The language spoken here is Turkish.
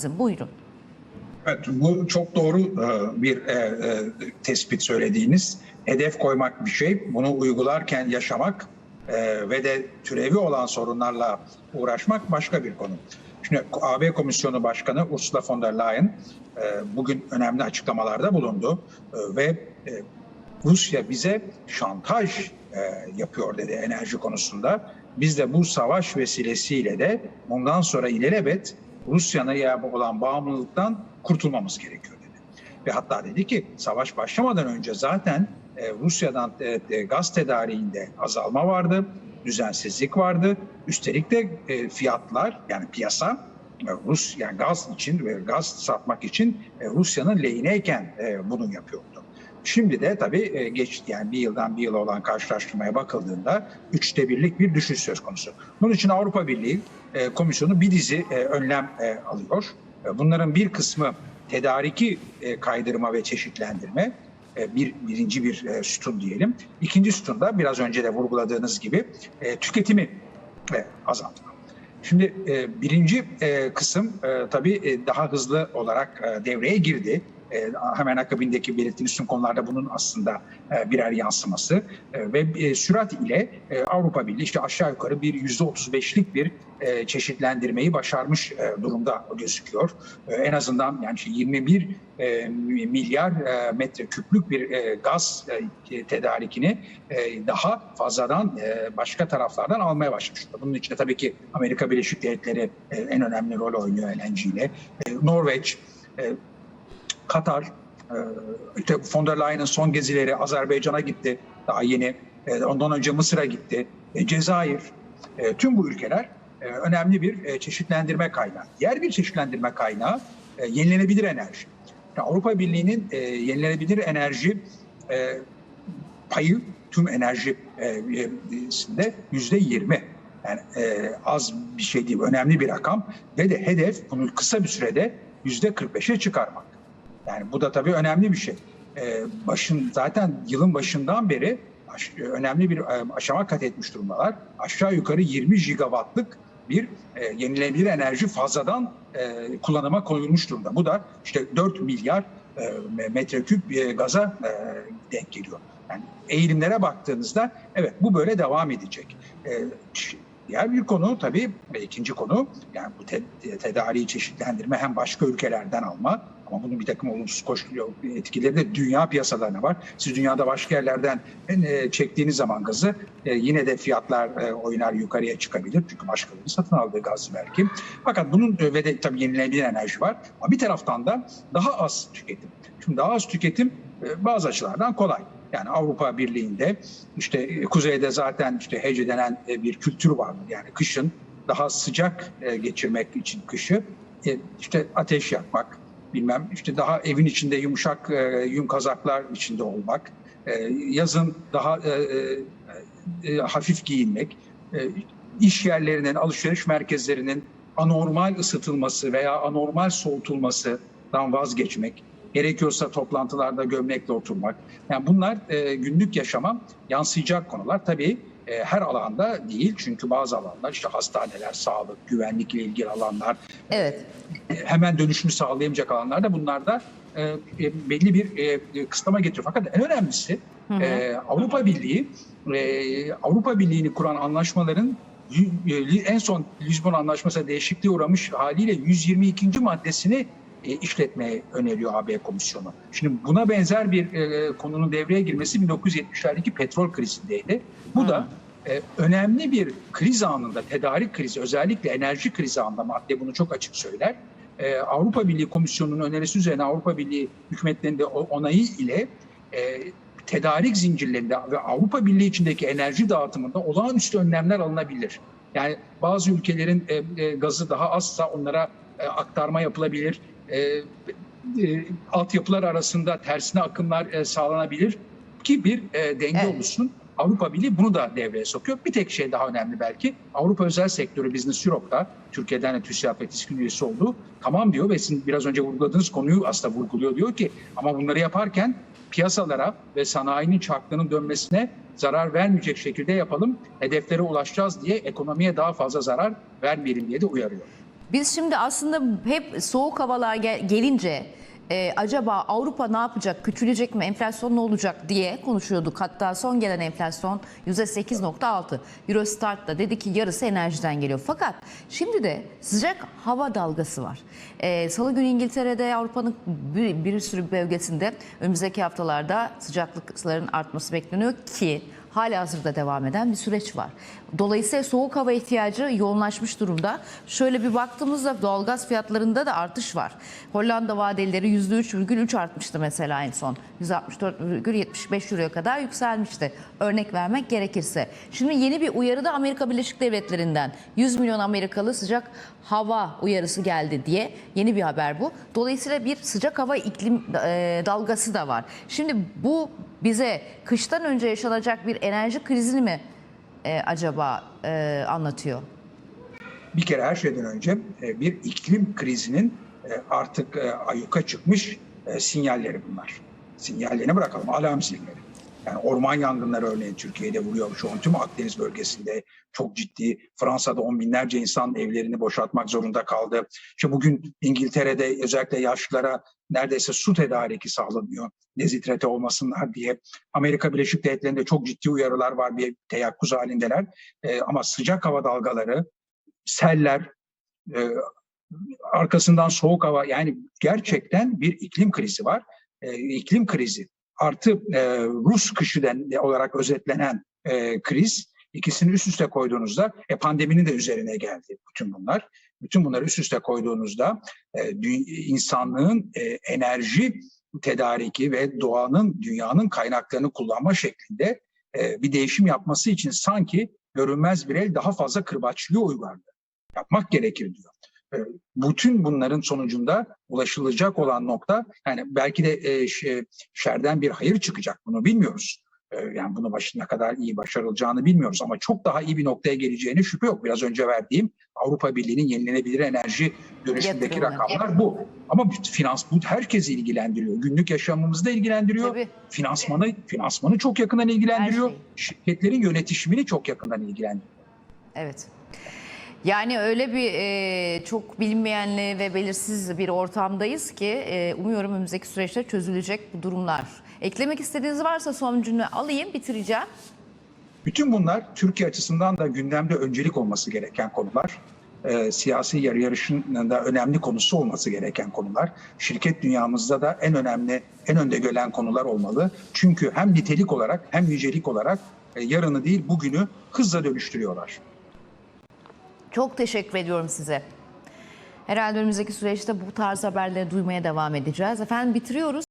sizin. Buyurun. Evet, bu çok doğru e, bir e, e, tespit söylediğiniz. Hedef koymak bir şey, bunu uygularken yaşamak ve de türevi olan sorunlarla uğraşmak başka bir konu. Şimdi AB Komisyonu Başkanı Ursula von der Leyen bugün önemli açıklamalarda bulundu ve Rusya bize şantaj yapıyor dedi enerji konusunda. Biz de bu savaş vesilesiyle de bundan sonra ilelebet Rusya'na ya olan bağımlılıktan kurtulmamız gerekiyor dedi. Ve hatta dedi ki savaş başlamadan önce zaten e, Rusya'dan e, e, gaz tedariğinde azalma vardı, düzensizlik vardı. Üstelik de fiyatlar yani piyasa Rus yani gaz için ve gaz satmak için Rusya'nın lehine e, bunu yapıyordu. Şimdi de tabii e, geç yani bir yıldan bir yıla olan karşılaştırmaya bakıldığında üçte birlik bir düşüş söz konusu. Bunun için Avrupa Birliği e, Komisyonu bir dizi e, önlem alıyor. Bunların bir kısmı tedariki kaydırma ve çeşitlendirme. Bir birinci bir sütun diyelim. İkinci sütunda biraz önce de vurguladığınız gibi tüketimi azaltma. Şimdi birinci kısım tabii daha hızlı olarak devreye girdi. E, hemen akabindeki belirttiğiniz tüm konularda bunun aslında e, birer yansıması E, ve sürat ile Avrupa Birliği işte aşağı yukarı bir yüzde otuz beşlik bir çeşitlendirmeyi başarmış durumda gözüküyor. En azından yani işte 21 e, milyar e, metre küplük bir gaz tedarikini daha fazladan başka taraflardan almaya başlamış. Bunun içinde tabii ki Amerika Birleşik Devletleri en önemli rol oynuyor LNG ile. Norveç, Katar, e, işte von der Leyen'in son gezileri Azerbaycan'a gitti daha yeni. E, Ondan önce Mısır'a gitti. E, Cezayir. Tüm bu ülkeler önemli bir çeşitlendirme kaynağı. Diğer bir çeşitlendirme kaynağı yenilenebilir enerji. Yani Avrupa Birliği'nin yenilenebilir enerji payı tüm enerji e, e, yüzde yirmi. Yani az bir şey değil, önemli bir rakam ve de hedef bunu kısa bir sürede yüzde 45'e çıkarmak. Yani bu da tabii önemli bir şey. Ee, başın zaten yılın başından beri önemli bir e, aşama kat etmiş durumdalar. Aşağı yukarı 20 gigawattlık bir e, yenilenebilir enerji fazladan e, kullanıma koyulmuş durumda. Bu da işte 4 milyar metreküp gaza denk geliyor. Yani eğilimlere baktığınızda evet bu böyle devam edecek. Diğer bir konu tabii ikinci konu yani bu te- tedariği çeşitlendirme hem başka ülkelerden alma ama bunun bir takım olumsuz koşulu etkileri de dünya piyasalarına var. Siz dünyada başka yerlerden e, çektiğiniz zaman gazı e, yine de fiyatlar e, oynar yukarıya çıkabilir. Çünkü başkalarının satın aldığı gaz belki. Fakat bunun ve de tabii yenilenebilir enerji var. Ama bir taraftan da daha az tüketim. Şimdi daha az tüketim bazı açılardan kolay. Yani Avrupa Birliği'nde işte e, kuzeyde zaten işte hece denen e, bir kültür vardır. Yani kışın daha sıcak e, geçirmek için kışı işte ateş yakmak, bilmem işte daha evin içinde yumuşak yün kazaklar içinde olmak, yazın daha hafif giyinmek, iş yerlerinin, alışveriş merkezlerinin anormal ısıtılması veya anormal soğutulmasından vazgeçmek, gerekiyorsa toplantılarda gömlekle oturmak. Yani bunlar e, günlük yaşama yansıyacak konular. Tabii e, her alanda değil çünkü bazı alanlar işte hastaneler, sağlık, güvenlikle ilgili alanlar, Evet. e, hemen dönüşümü sağlayamayacak alanlarda bunlar da e, e, belli bir e, kısıtlama getiriyor. Fakat en önemlisi e, Avrupa Birliği e, Avrupa Birliği'ni kuran anlaşmaların e, en son Lizbon Anlaşması değişikliğe uğramış haliyle 122. maddesini e, işletmeye öneriyor AB Komisyonu. Şimdi buna benzer bir e, konunun devreye girmesi 1970'lerdeki petrol krizindeydi. Bu da e, önemli bir kriz anında, tedarik krizi, özellikle enerji krizi anında madde bunu çok açık söyler. E, Avrupa Birliği Komisyonu'nun önerisi üzerine Avrupa Birliği hükümetlerinde onayı ile e, tedarik zincirlerinde ve Avrupa Birliği içindeki enerji dağıtımında olağanüstü önlemler alınabilir. Yani bazı ülkelerin e, e, gazı daha azsa onlara e, aktarma yapılabilir. E, e, altyapılar arasında tersine akımlar e, sağlanabilir ki bir e, denge Evet. oluşsun. Avrupa Birliği bunu da devreye sokuyor. Bir tek şey daha önemli belki. Avrupa özel sektörü Business Europe'da Türkiye'den de TÜSİAD ve TİSK'in üyesi oldu. Tamam diyor ve sizin biraz önce vurguladığınız konuyu aslında vurguluyor. Diyor ki ama bunları yaparken piyasalara ve sanayinin çarklarının dönmesine zarar vermeyecek şekilde yapalım. Hedeflere ulaşacağız diye ekonomiye daha fazla zarar vermeyelim diye de uyarıyor. Biz şimdi aslında hep soğuk havalar gel- gelince e, acaba Avrupa ne yapacak, küçülecek mi, enflasyon ne olacak diye konuşuyorduk. Hatta son gelen enflasyon %8.6. Eurostat da dedi ki yarısı enerjiden geliyor. Fakat şimdi de sıcak hava dalgası var. E, Salı günü İngiltere'de Avrupa'nın bir, bir sürü bölgesinde önümüzdeki haftalarda sıcaklıkların artması bekleniyor ki hala hazırda devam eden bir süreç var. Dolayısıyla soğuk hava ihtiyacı yoğunlaşmış durumda. Şöyle bir baktığımızda doğalgaz fiyatlarında da artış var. Hollanda vadelileri %3,3 artmıştı mesela en son. 164,75 euroya kadar yükselmişti. Örnek vermek gerekirse. Şimdi yeni bir uyarı da Amerika Birleşik Devletleri'nden 100 milyon Amerikalı sıcak hava uyarısı geldi diye yeni bir haber bu. Dolayısıyla bir sıcak hava iklim e, dalgası da var. Şimdi bu bize kıştan önce yaşanacak bir enerji krizini mi e, acaba e, anlatıyor? Bir kere her şeyden önce e, bir iklim krizinin e, artık e, ayyuka çıkmış e, sinyalleri bunlar. Sinyallerini bırakalım, alarm zilleri. Yani orman yangınları örneğin Türkiye'de vuruyor. Şu an tüm Akdeniz bölgesinde çok ciddi. Fransa'da on binlerce insan evlerini boşaltmak zorunda kaldı. İşte bugün İngiltere'de özellikle yaşlılara neredeyse su tedariki sağlanıyor. Dezitrete olmasınlar diye. Amerika Birleşik Devletleri'nde çok ciddi uyarılar var. Bir teyakkuz halindeler. E, ama sıcak hava dalgaları, seller, e, arkasından soğuk hava yani gerçekten bir iklim krizi var. E, iklim krizi artı e, Rus kışı den, olarak özetlenen e, kriz ikisini üst üste koyduğunuzda e, pandeminin de üzerine geldi bütün bunlar. Bütün bunları üst üste koyduğunuzda e, insanlığın e, enerji tedariki ve doğanın, dünyanın kaynaklarını kullanma şeklinde e, bir değişim yapması için sanki görünmez bir el daha fazla kırbaçlıyor uygarlığı. Yapmak gerekir diyor. E, bütün bunların sonucunda ulaşılacak olan nokta yani belki de e, ş- şerden bir hayır çıkacak bunu bilmiyoruz. E, yani bunu başına kadar iyi başarılacağını bilmiyoruz ama çok daha iyi bir noktaya geleceğine şüphe yok. Biraz önce verdiğim Avrupa Birliği'nin yenilenebilir enerji dönüşümdeki Yatırımları. rakamlar bu. Ama finans bu herkesi ilgilendiriyor. Günlük yaşamımızı da ilgilendiriyor. Tabii. Finansmanı finansmanı çok yakından ilgilendiriyor. Şeyi. Şirketlerin yönetişimini çok yakından ilgilendiriyor. Evet. Yani öyle bir e, çok bilinmeyenli ve belirsiz bir ortamdayız ki e, umuyorum önümüzdeki süreçte çözülecek bu durumlar. Eklemek istediğiniz varsa son cümle alayım bitireceğim. Bütün bunlar Türkiye açısından da gündemde öncelik olması gereken konular. Ee, siyasi yarı yarışın da önemli konusu olması gereken konular. Şirket dünyamızda da en önemli, en önde gelen konular olmalı. Çünkü hem nitelik olarak hem yücelik olarak e, yarını değil bugünü hızla dönüştürüyorlar. Çok teşekkür ediyorum size. Herhalde önümüzdeki süreçte bu tarz haberleri duymaya devam edeceğiz. Efendim bitiriyoruz.